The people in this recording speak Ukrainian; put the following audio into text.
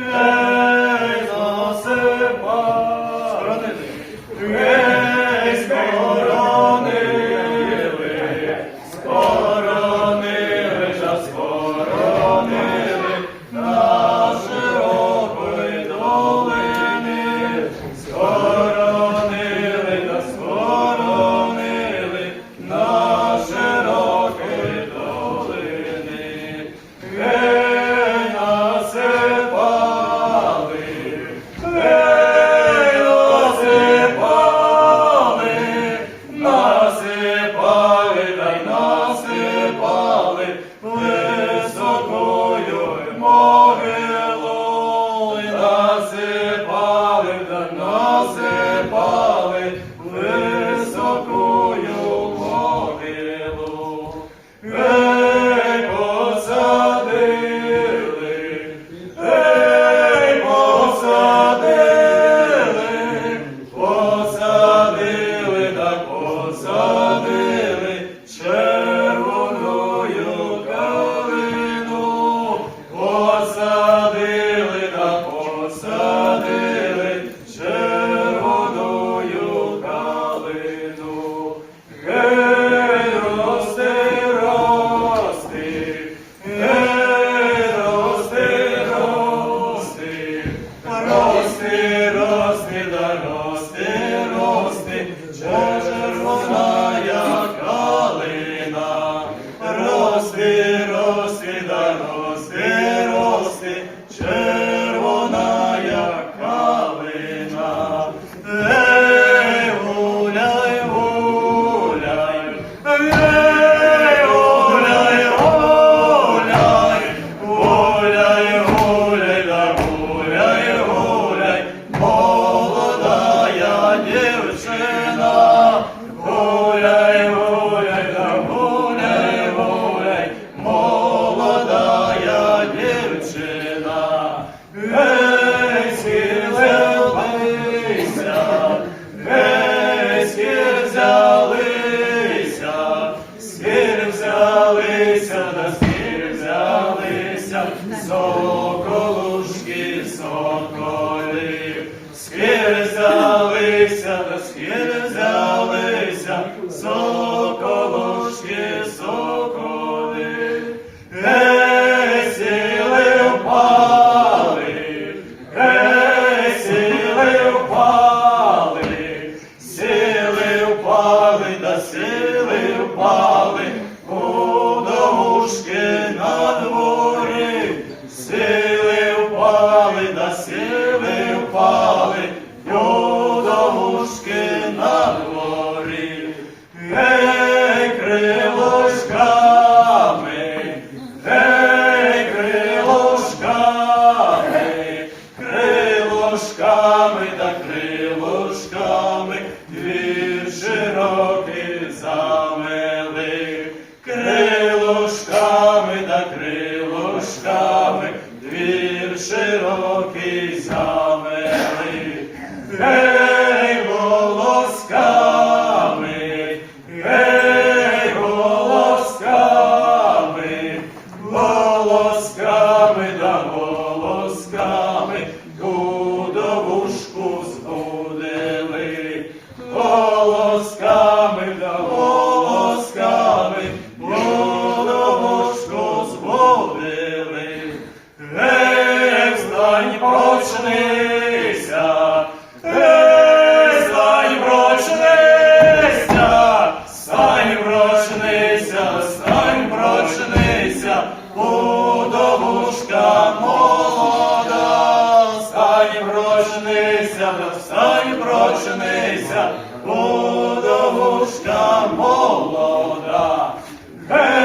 Yeah. Соколушки, соколи. Двір широкий прочнися, ей, прочнися, стань прочнися, стань прочнися, молода, стань прочнися, стань прочнися, будовушка молода. Hey!